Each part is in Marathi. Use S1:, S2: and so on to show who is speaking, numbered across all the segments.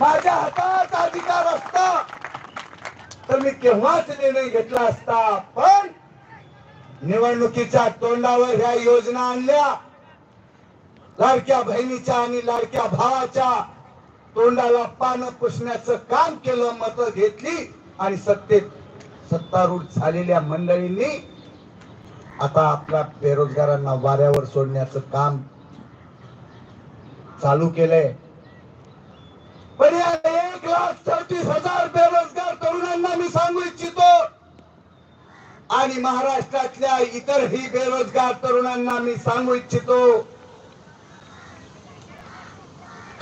S1: माझ्या हातात अधिकार असता. तर मी केव्हाच निर्णय घेतला असता. पण निवडणुकीच्या तोंडावर ह्या योजना आणल्या. लाडक्या बहिणीच्या आणि लाडक्या भावाच्या तोंडाला पानं पुसण्याचं काम केलं मत घेतली आणि सत्तेत सत्तारूढ झालेल्या मंडळींनी आता आपल्या बेरोजगारांना वाऱ्यावर सोडण्याचं काम चालू केलंय पण या एक अडतीस हजार बेरोजगार तरुणांना मी सांगू इच्छितो. आणि महाराष्ट्रातल्या इतरही बेरोजगार तरुणांना मी सांगू इच्छितो.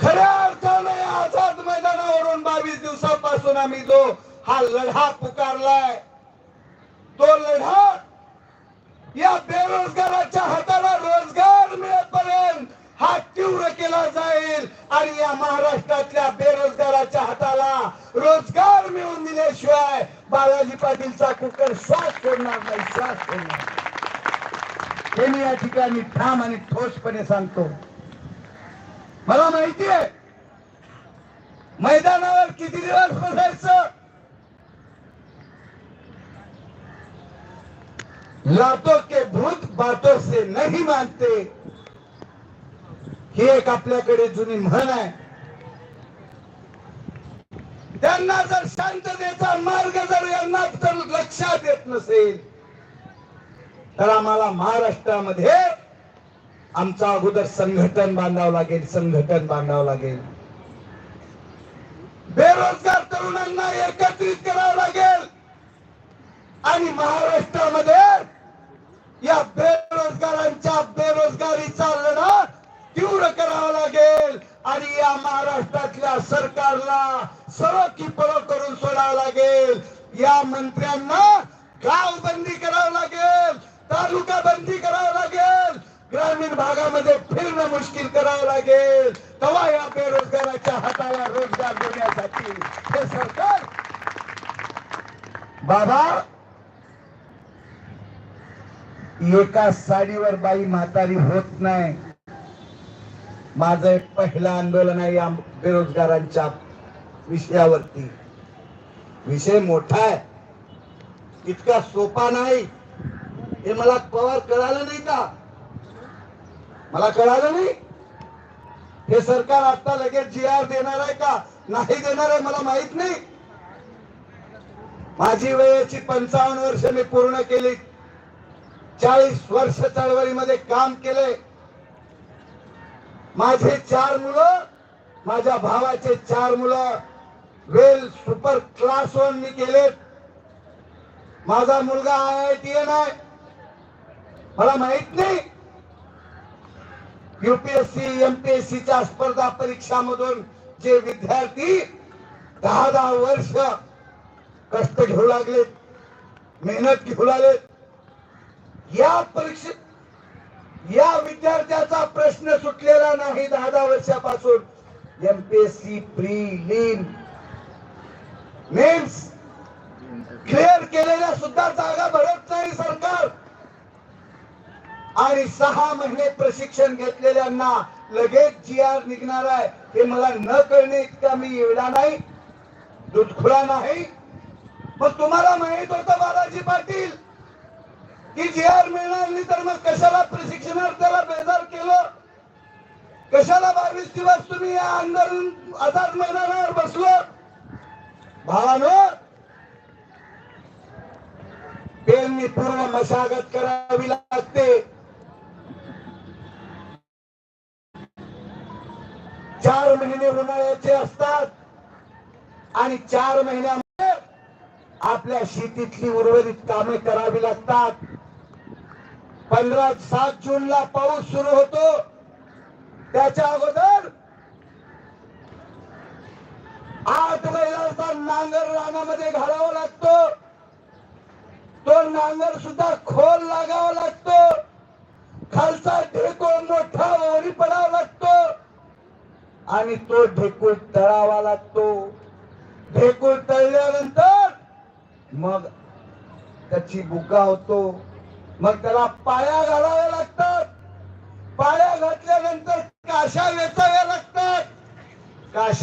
S1: खऱ्या अर्थाने आझाद मैदानावरून बावीस दिवसापासून आम्ही जो हा लढा पुकारलाय तो लढा या बेरोजगाराच्या हाताला रोजगार मिळेपर्यंत हा तीव्र केला जाईल आणि या महाराष्ट्रात बेरोजगाराच्या हाताला रोजगार मिळवून दिल्याशिवाय बालाजी पाटीलचा कुकर श्वास सोडणार नाही श्वास सोडणार हे मी या ठिकाणी ठाम आणि ठोसपणे सांगतो. मला माहिती आहे मैदानावर किती दिवस बसायचं? लातों के भूत बातों से नहीं मानते. ही एक आपल्याकडे जुनी म्हण आहे. त्यांना जर शांततेचा मार्ग जर का देत नसेल तर आम्हाला महाराष्ट्रामध्ये आमचा अगोदर संघटन बांधावं लागेल संघटन बांधावं लागेल. बेरोजगार तरुणांना एकत्रित करावं लागेल. आणि महाराष्ट्रामध्ये या बेरोजगारांच्या बेरोजगारीचा लढा तीव्र करावा लागेल. आणि या महाराष्ट्रातल्या सरकारला सरळ की पळ करून सोडावं लागेल. या मंत्र्यांना गाव बंदी करावं लागेल तालुका बंदी करावं लागेल ग्रामीण भागामध्ये फिरणं मुश्किल करावं लागेल. तवा या बेरोजगाराच्या हाताला रोजगार देण्यासाठी हे सरकार बाबा एका साडीवर बाई म्हातारी होत नाही. माझं एक पहिलं आंदोलन आहे या बेरोजगारांच्या विषयावरती. विषय मोठा आहे. इतका सोपा नाही. हे मला पवार कळालं नाही का? मला कळालं नाही? हे सरकार आता लगेच जी आर देणार आहे का? नाही देणार आहे मला माहीत नाही. माझी वयाची पंचावन्न वर्ष मी पूर्ण केली. चाळीस वर्ष चळवळीमध्ये काम केले. माझे चार मुलं माझ्या भावाचे चार मुलं वेल सुपर क्लास वन मी केलेत. माझा मुलगा आय आय टी एन आहे. मला माहीत नाही. युपीएससी एमपीएससी च्या स्पर्धा परीक्षामधून जे विद्यार्थी दहा दहा वर्ष कष्ट घेऊ लागलेत मेहनत घेऊ लागलेत. या परीक्षेत या विद्यार्थ्याचा प्रश्न सुटलेला नाही दहा दहा वर्षापासून. MPSC prelim. मीन्स क्लिअर केलेल्या सुद्धा जागा भरत नाही सरकार. आणि सहा महिने प्रशिक्षण घेतलेल्यांना लगेच जी आर निघणार आहे. हे मला न कळणे इतका मी एवढा नाही दुधखुळा नाही. पण तुम्हाला माहीत होतं बालाजी पाटील की जी आर मिळणार नाही तर मग कशाला प्रशिक्षणार्थ्याला बेजार केलं? कशाला बावीस दिवस तुम्ही या आंदोलन आझाद मैदानावर बसलो भावानो पेरणी पूर्व मशागत करावी लागते. चार महिने उन्हाळ्याचे असतात आणि चार महिन्यामध्ये आपल्या शेतीतली उर्वरित कामे करावी लागतात. पंधरा सात जूनला पाऊस सुरू होतो. त्याच्या अगोदर आठ महिला नांगर रानामध्ये घालावा लागतो. तो नांगर सुद्धा खोल लागावा लागतो. खालचा ढेकूळ मोठा ओरी पडावा लागतो. आणि तो ढेकूळ तळावा लागतो. ढेकूळ तळल्यानंतर मग त्याची बुका होतो. मग त्याला पाया घालाव्या लागतात. पाया घातल्यानंतर काशा वेचाव्या लागतात. काशा